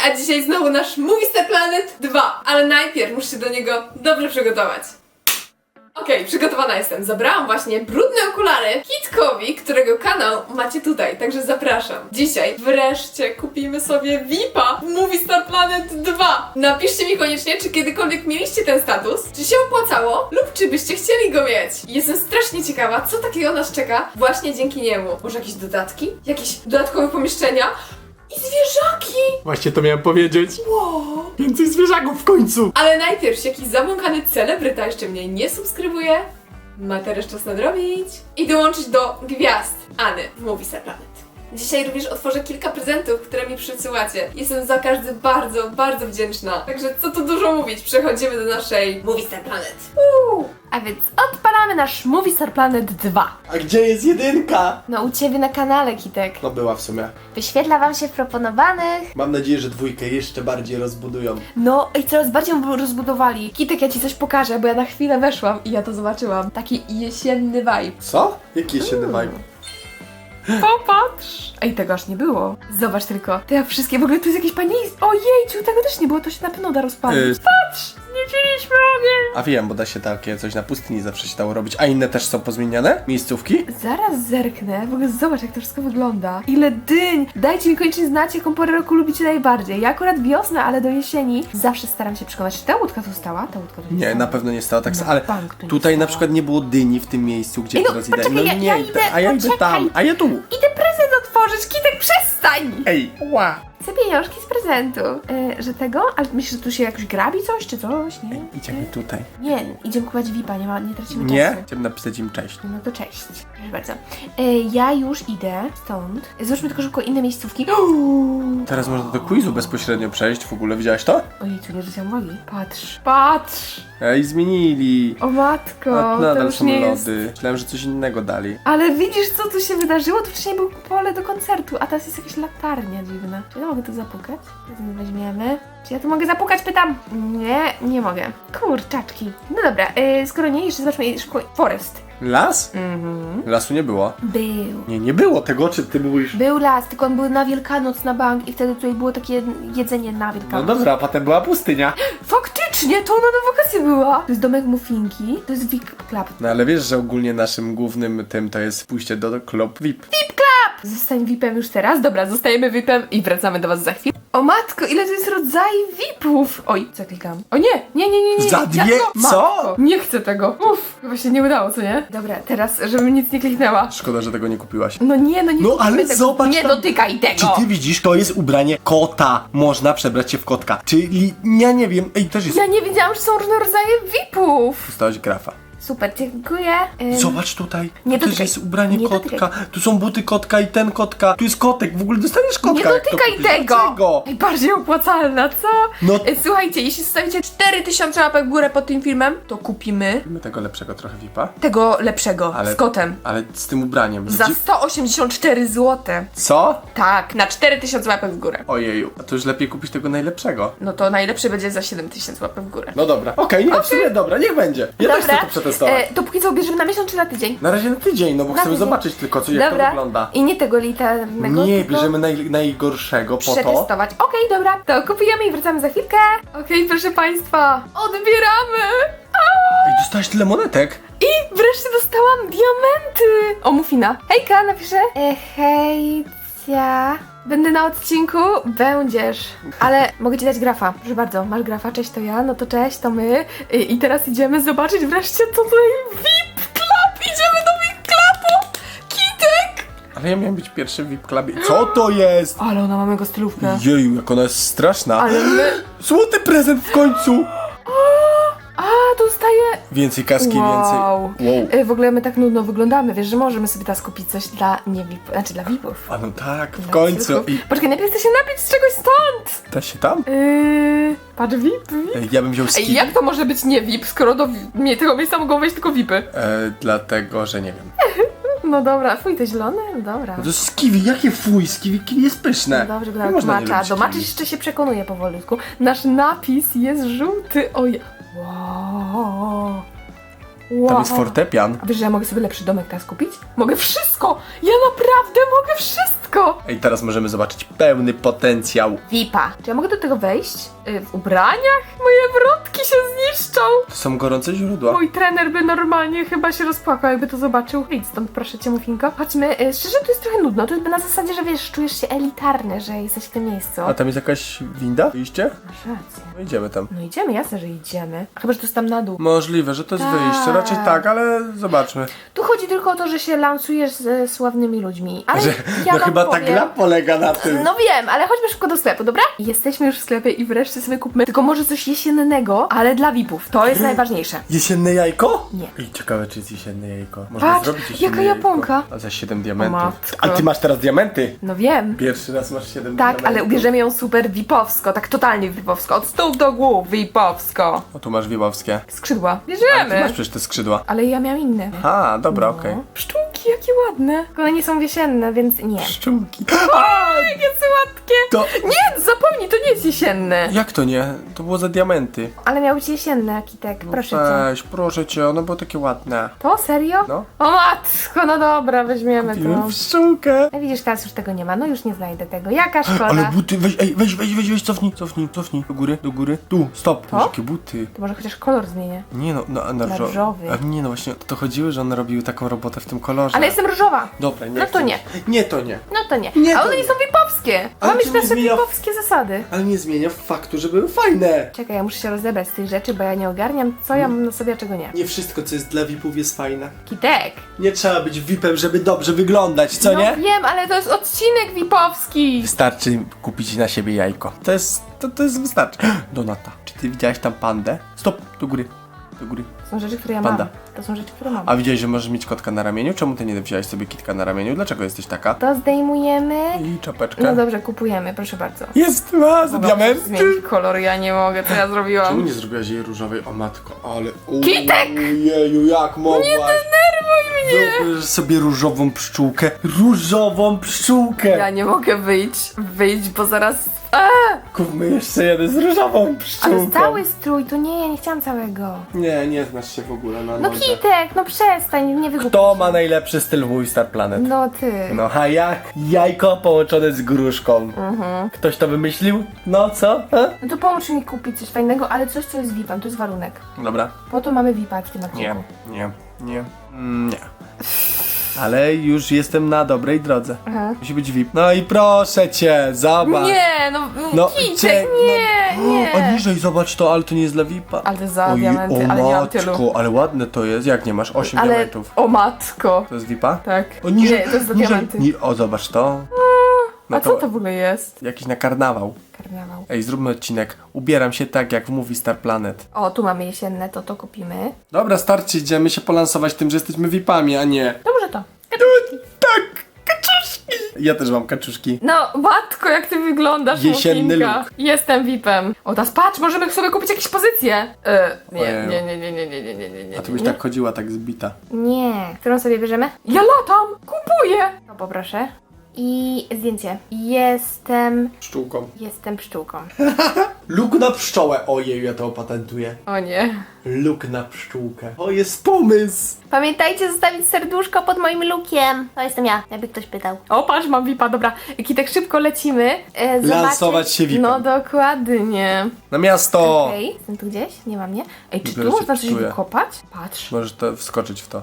a dzisiaj znowu nasz Movie Star Planet 2. Ale najpierw muszę się do niego dobrze przygotować. Okej, przygotowana jestem. Zabrałam właśnie brudne okulary Kitkowi, którego kanał macie tutaj, także zapraszam. Dzisiaj wreszcie kupimy sobie VIPa w Movie Star Planet 2. Napiszcie mi koniecznie, czy kiedykolwiek mieliście ten status, czy się opłacało lub czy byście chcieli go mieć. Jestem strasznie ciekawa, co takiego nas czeka właśnie dzięki niemu. Może jakieś dodatki? Jakieś dodatkowe pomieszczenia? I zwierzaki! Właśnie to miałem powiedzieć. Wow. Więcej zwierzaków w końcu. Ale najpierw jakiś zabłąkany celebryta jeszcze mnie nie subskrybuje. Ma teraz czas nadrobić i dołączyć do gwiazd Any w Movie. Dzisiaj również otworzę kilka prezentów, które mi przysyłacie. Jestem za każdy bardzo, bardzo wdzięczna. Także co tu dużo mówić, przechodzimy do naszej Movie Star Planet. Uuu. A więc odpalamy nasz Movie Star Planet 2. A gdzie jest jedynka? No u Ciebie na kanale, Kitek. No była w sumie. Wyświetla Wam się w proponowanych. Mam nadzieję, że dwójkę jeszcze bardziej rozbudują. No i coraz bardziej ją rozbudowali. Kitek, ja ci coś pokażę, bo ja na chwilę weszłam i ja to zobaczyłam. Taki jesienny vibe. Co? Jaki jeszcze vibe? Popatrz! Ej, tego aż nie było. Zobacz tylko. Te wszystkie, w ogóle tu jest jakieś pani... Ojejciu, tego też nie było, to się na pewno da rozpalić. Y, Patrz! Znieciliśmy ogień! A wiem, bo da się takie coś na pustyni zawsze się dało robić. A inne też są pozmieniane? Miejscówki? Zaraz zerknę, w ogóle zobacz jak to wszystko wygląda. Ile dyń! Dajcie mi koniecznie znać, jaką porę roku lubicie najbardziej. Ja akurat wiosnę, ale do jesieni zawsze staram się przekonać, czy ta łódka tu stała? Ta łódka tu Nie, stała? na pewno nie stało tak samo. Ale bank tu nie tutaj na stała. przykład nie było dyni w tym miejscu, gdzie Ej, no, teraz idę. poczekaj, No ja- nie, ja idę, a ja idę poczekaj. tam, a ja tu. Idę prezent otworzyć, Kitek, przestań! Ej, ła. Chcę pieniążki prezentu. E, że tego? Ale myślisz, że tu się jakoś grabi coś, czy coś? Nie? Idziemy tutaj. Nie, idziemy kupować VIP-a, nie, ma, nie tracimy Nie? czasu. Napisać im cześć. No to cześć. Proszę bardzo. E, ja już idę stąd. Zróbmy tylko szybko inne miejscówki. Teraz można do quizu bezpośrednio przejść. W ogóle widziałaś to? Ojej, tu nie zwróciłam uwagi. Patrz, patrz! Ej, zmienili. O matko, to nadal już są nie jest. lody. Myślałem, że coś innego dali. Ale widzisz, co tu się wydarzyło? Tu wcześniej był pole do koncertu, a teraz jest jakaś latarnia dziwna. Czy ja mogę tu zapukać? Weźmiemy. Czy ja tu mogę zapukać? Pytam. Nie, nie mogę. Kurczaczki. No dobra, y, skoro nie, jeszcze zobaczmy szybko. Forest. Las? Mhm. Lasu nie było. Był. Nie, nie było tego, czy ty mówisz. Był las, tylko on był na Wielkanoc na bank i wtedy tutaj było takie jedzenie na No Wielkanoc. dobra, a potem była pustynia. Faktycznie, to ona na wakacje była. To jest domek Muffinki, to jest Vic Club. No ale wiesz, że ogólnie naszym głównym tym to jest pójście do Club VIP. Zostań VIP-em już teraz? Dobra, zostajemy VIP-em i wracamy do was za chwilę. O matko, ile to jest rodzajów VIP-ów! Oj, co klikam? O nie, nie, nie, nie, nie. Za dwie? Co? Matko, nie chcę tego. Uff, chyba się nie udało, co nie? Dobra, teraz, żebym nic nie kliknęła. Szkoda, że tego nie kupiłaś. No nie, no nie No, ale tego. zobacz Nie tam- dotykaj tego! Czy ty widzisz, to jest ubranie kota. Można przebrać się w kotka. Czyli, ja nie wiem, ej, też jest... Ja nie wiedziałam, że są różne rodzaje VIP-ów. Dostałaś grafa. Super, dziękuję. Ym, Zobacz tutaj, nie tu też dotykaj. jest ubranie Nie kotka, dotykaj. tu są buty kotka i ten kotka, tu jest kotek, w ogóle dostaniesz kotka. Nie jak to dotykaj kupisz. tego! Dlaczego? Najbardziej opłacalna, co? No- E, Słuchajcie, jeśli zostawicie 4000 łapek w górę pod tym filmem, to kupimy Mamy tego lepszego trochę VIPa, tego lepszego Ale- z kotem. ale z tym ubraniem. Za Gdzie- 184 zł. Co? Tak, na 4000 łapek w górę. Ojeju, a to już lepiej kupić tego najlepszego. No to najlepszy będzie za 7000 łapek w górę. No dobra, okej, nie, w sumie dobra, niech będzie. Ja też chcę to przetestować. E, to póki co bierzemy na miesiąc czy na tydzień? Na razie na tydzień, no bo Na chcemy tydzień. zobaczyć tylko, co, jak dobra. to wygląda. I nie tego liternego, Nie, tylko bierzemy naj, najgorszego po to. przetestować. Okej, dobra, to kupujemy i wracamy za chwilkę. Okej, proszę Państwa, odbieramy! Ej, dostałaś tyle monetek? I wreszcie dostałam diamenty! O, Mufina. Hejka, napiszę. E, hejcia. Będę na odcinku? Będziesz. Ale mogę ci dać grafa. Proszę bardzo, masz grafa, cześć to ja, no to cześć, to my. I, i teraz idziemy zobaczyć wreszcie co tutaj VIP Club! Idziemy do VIP Clubu! Kitek! Ale ja miałem być pierwszy w VIP klubie. Co to jest? Ale ona ma mego stylówkę. Jeju, jak ona jest straszna. Ale my... Złoty prezent w końcu! Więcej kaski, Wow. więcej. Wow. E, W ogóle my tak nudno wyglądamy, wiesz, że możemy sobie teraz kupić coś dla nie VIP, znaczy dla VIPów. A no tak, w Dla końcu. cyrków. I Poczekaj, najpierw chcę się napić z czegoś stąd! da się tam? Yy, patrz, VIP, VIP. Ej, Ja bym wziął Ej, ski. jak to może być nie VIP, skoro do wi- mnie tego miejsca mogą wejść tylko VIPy? E, dlatego, że nie wiem. No dobra, fuj, te zielone? Dobra. No to jest kiwi, jakie fuj, z kiwi, kiwi jest pyszne. No dobrze, Nie dobra, można nie macza. lubić Do maczy jeszcze się przekonuje powolutku. Nasz napis jest żółty. Oj. Wow. wow. Tam jest fortepian. A wiesz, że ja mogę sobie lepszy domek teraz kupić? Mogę wszystko! Ja naprawdę mogę wszystko! Matko! Ej, teraz możemy zobaczyć pełny potencjał. Vipa. Czy ja mogę do tego wejść? Y, w ubraniach? Moje wrotki się zniszczą! To są gorące źródła. Mój trener by normalnie chyba się rozpłakał, jakby to zobaczył. Idź stąd, proszę cię, Mufinko. Chodźmy. Y, szczerze, to jest trochę nudno. To jest na zasadzie, że wiesz, czujesz się elitarny, że jesteś w tym miejscu. A tam jest jakaś winda? Wyjście? Masz rację. No idziemy tam. No idziemy, jasne, że idziemy. Chyba, że to jest tam na dół. Możliwe, że to jest Tak. wyjście. Raczej tak, ale zobaczmy. Tu chodzi tylko o to, że się lansujesz ze sławnymi ludźmi. Ale Że, ja no wam chyba ta powiem, gra polega na tym. No wiem, ale chodźmy szybko do sklepu, dobra? Jesteśmy już w sklepie i wreszcie sobie kupmy tylko może coś jesiennego, ale dla VIP-ów. To jest najważniejsze. Jesienne jajko? Nie. Ej, ciekawe czy jest jesienne jajko. Można Patrz, zrobić jesienne jaka jajko. japonka. A za 7 diamentów. Matko. A ty masz teraz diamenty? No wiem. Pierwszy raz masz 7 Tak, diamentów. ale ubierzemy ją super VIP-owsko, tak totalnie VIP-owsko. Od stóp do głów VIP-owsko. O, tu masz wiłowskie. Skrzydła. Ty Bierzemy. masz przecież te skrzydła. Ale ja miałam inne. A, dobra, okej. No. Pszczółki, jakie ładne. Tylko one nie są wiesienne, więc nie. Pszczółki. Jakie słodkie. To... Nie, zapomnij, to nie jest jesienne. Jak to nie? To było za diamenty. Ale miał być jesienne, Kitek, proszę cię. Weź, proszę cię, one były takie ładne. To serio? No. O matko, no dobra, weźmiemy to. pszczółkę. No widzisz, teraz już tego nie ma, no już nie znajdę tego. Jaka szkoda. Ale buty, weź, ej, weź, weź, weź, weź, cofnij, cofnij, cofnij. Do góry, do góry. Tu, stop. To? Boże, Jakie buty. To może chociaż kolor zmienię. Nie no, no, na Na różo- różowy. A nie no, właśnie o to chodziły, że one robiły taką robotę w tym kolorze. Ale jestem różowa. Dobra, nie No to chcę. nie. Nie, to nie. No to nie. Nie, A to one nie są VIP-owskie. Ale Mamy to nie nasze zmienia- VIP-owskie zasady. Ale nie zmienia faktu, że były fajne. Czekaj, ja muszę się rozebrać z tych rzeczy, bo ja nie ogarniam, co ja mam na sobie, a czego nie. Nie wszystko, co jest dla VIP-ów jest fajne. Kitek. Nie trzeba być VIP-em, żeby dobrze wyglądać, co no nie? wiem, ale to jest odcinek VIP-owski. Wystarczy kupić na siebie jajko. To jest, to, to jest wystarczy. Donata, czy ty widziałeś tam pandę? Stop, do góry, do góry. To są rzeczy, które ja Panda. mam. To są rzeczy, które mam. A widziałeś, że możesz mieć kotka na ramieniu? Czemu ty nie wziąłeś sobie kitka na ramieniu? Dlaczego jesteś taka? To zdejmujemy. I czapeczkę. No dobrze, kupujemy, proszę bardzo. Jest ma Dobra, diamenty. Zmienić kolor, ja nie mogę, co ja Czemu zrobiłam. nie zrobiłaś jej różowej? O matko, ale... Kitek! Jeju, jak mogłaś? Nie denerwuj mnie! Wyobraź sobie różową pszczółkę. Różową pszczółkę! Ja nie mogę wyjść, wyjść, bo zaraz... Kupmy jeszcze jeden z różową pszczółką. Ale cały strój, to nie, ja nie chciałam całego. Nie, nie znasz się w ogóle na No nodze. Kitek, no przestań, nie wygłupiaj. Kto ma najlepszy styl w Star Planet? No ty. No a jak? Jajko połączone z gruszką. Mhm. Ktoś to wymyślił? No co? A? No to pomóż mi kupić coś fajnego, ale coś, co jest VIP-em, to jest warunek. Dobra. Po to mamy VIP-a w tym Nie, odcinku. nie, nie, mm, nie. Ale już jestem na dobrej drodze. Aha. Musi być VIP. No i proszę cię, zobacz. Nie, no, No, cie- nie, no, nie. A niżej zobacz to, ale to nie jest dla VIP-a. Ale to za Oj, diamenty, o ale nie mam matko, ale ładne to jest. Jak nie masz? 8 Ale, diamentów. o matko. To jest VIP-a? Tak. O, niżej, Nie, to jest za niżej. diamenty. Ni- o, zobacz to. No A co to w ogóle jest? Jakiś na karnawał. Ej, zróbmy odcinek. Ubieram się tak, jak mówi Star Planet. O, tu mamy jesienne, to to kupimy. Dobra, starczy, idziemy się polansować tym, że jesteśmy VIP-ami, a nie. To może to. Tak, kaczuszki. Ja też mam kaczuszki. No, matko, jak ty wyglądasz, Jesienny Mufinka. look. Jestem VIP-em. O, teraz patrz, możemy sobie kupić jakieś pozycje. E, nie, Ojej. nie, nie, nie, nie, nie, nie, nie, nie, nie. A ty byś tak chodziła, tak zbita. Nie. Którą sobie bierzemy? Ja latam! Kupuję! No poproszę. I zdjęcie. Jestem... Pszczółką. Jestem pszczółką. Luk na pszczołę. Ojej, ja to opatentuję. O nie. Luk na pszczółkę. O, jest pomysł. Pamiętajcie zostawić serduszko pod moim lookiem. To jestem ja, jakby ktoś pytał. O, patrz, mam VIP-a, dobra. Kitek, szybko lecimy. E, zobaczyć- Lansować się VIP-em. No dokładnie. Na miasto. Okej, jestem tu gdzieś? Nie ma mnie. Ej, czy Dopiero tu się można coś czuję. wykopać? Patrz. Możesz to wskoczyć w to.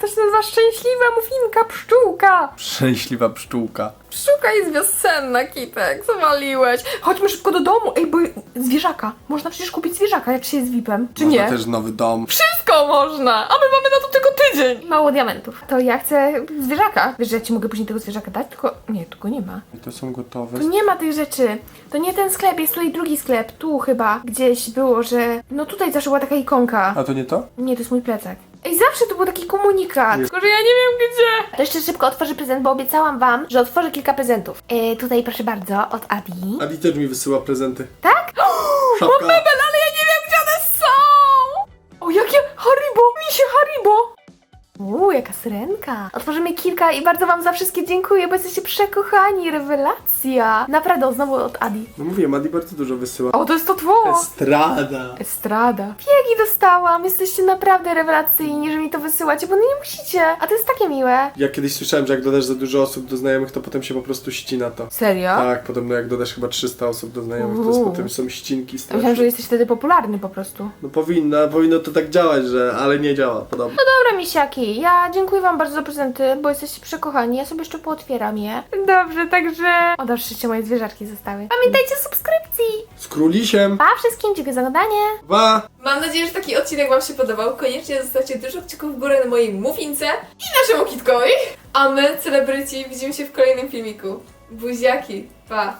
To się nazywa szczęśliwa mufinka pszczółka. Szczęśliwa pszczółka. Pszczółka jest wiosenna, Kitek, zawaliłeś. Chodźmy szybko do domu. Ej, bo zwierzaka. Można przecież kupić zwierzaka, jak się jest VIP-em. Czy Można nie? też nowy dom. Wszystko można, a my mamy na to tylko tydzień. Mało diamentów. To ja chcę zwierzaka. Wiesz, że ja ci mogę później tego zwierzaka dać? Tylko, nie, tu go nie ma. I to są gotowe. Tu nie ma tych rzeczy. To nie ten sklep, jest tutaj drugi sklep. Tu chyba gdzieś było, że... No tutaj zawsze była taka ikonka. A to nie to? Nie, to jest mój plecak. Ej, zawsze tu był taki komunikat. Tylko, że ja nie wiem gdzie. To jeszcze szybko otworzę prezent, bo obiecałam wam, że otworzę kilka prezentów. E, tutaj proszę bardzo, od Adi. Adi też mi wysyła prezenty. Tak? Szafka. Mam mebel, ale ja nie wiem gdzie one są! O, jakie Haribo! Misie Haribo! Uuu, jaka syrenka. Otworzymy kilka i bardzo wam za wszystkie dziękuję, bo jesteście przekochani. Rewelacja. Naprawdę, o, znowu od Adi. No mówię, Madi bardzo dużo wysyła. O, to jest to tło. Estrada. Estrada. Piegi dostałam. Jesteście naprawdę rewelacyjni, że mi to wysyłacie, bo no nie musicie. A to jest takie miłe. Ja kiedyś słyszałem, że jak dodasz za dużo osób do znajomych, to potem się po prostu ścina to. Serio? Tak, podobno jak dodasz chyba 300 osób do znajomych, to jest Uuu. potem są ścinki Ja straszne. Myślałam, że jesteś wtedy popularny po prostu. No powinno, powinno to tak działać, że, ale nie działa, podobno. Dobra, misiaki, ja dziękuję wam bardzo za prezenty, bo jesteście przekochani. Ja sobie jeszcze pootwieram je. Dobrze, także... O, dobrze, moje zwierzaczki zostały. Pamiętajcie o subskrypcji. Z królisiem. Pa wszystkim, dziękuję za oglądanie. Dwa. Mam nadzieję, że taki odcinek Wam się podobał. Koniecznie zostawcie dużo kciuków w górę na mojej muffince i naszemu kitkowi. A my, celebryci, widzimy się w kolejnym filmiku. Buziaki, pa!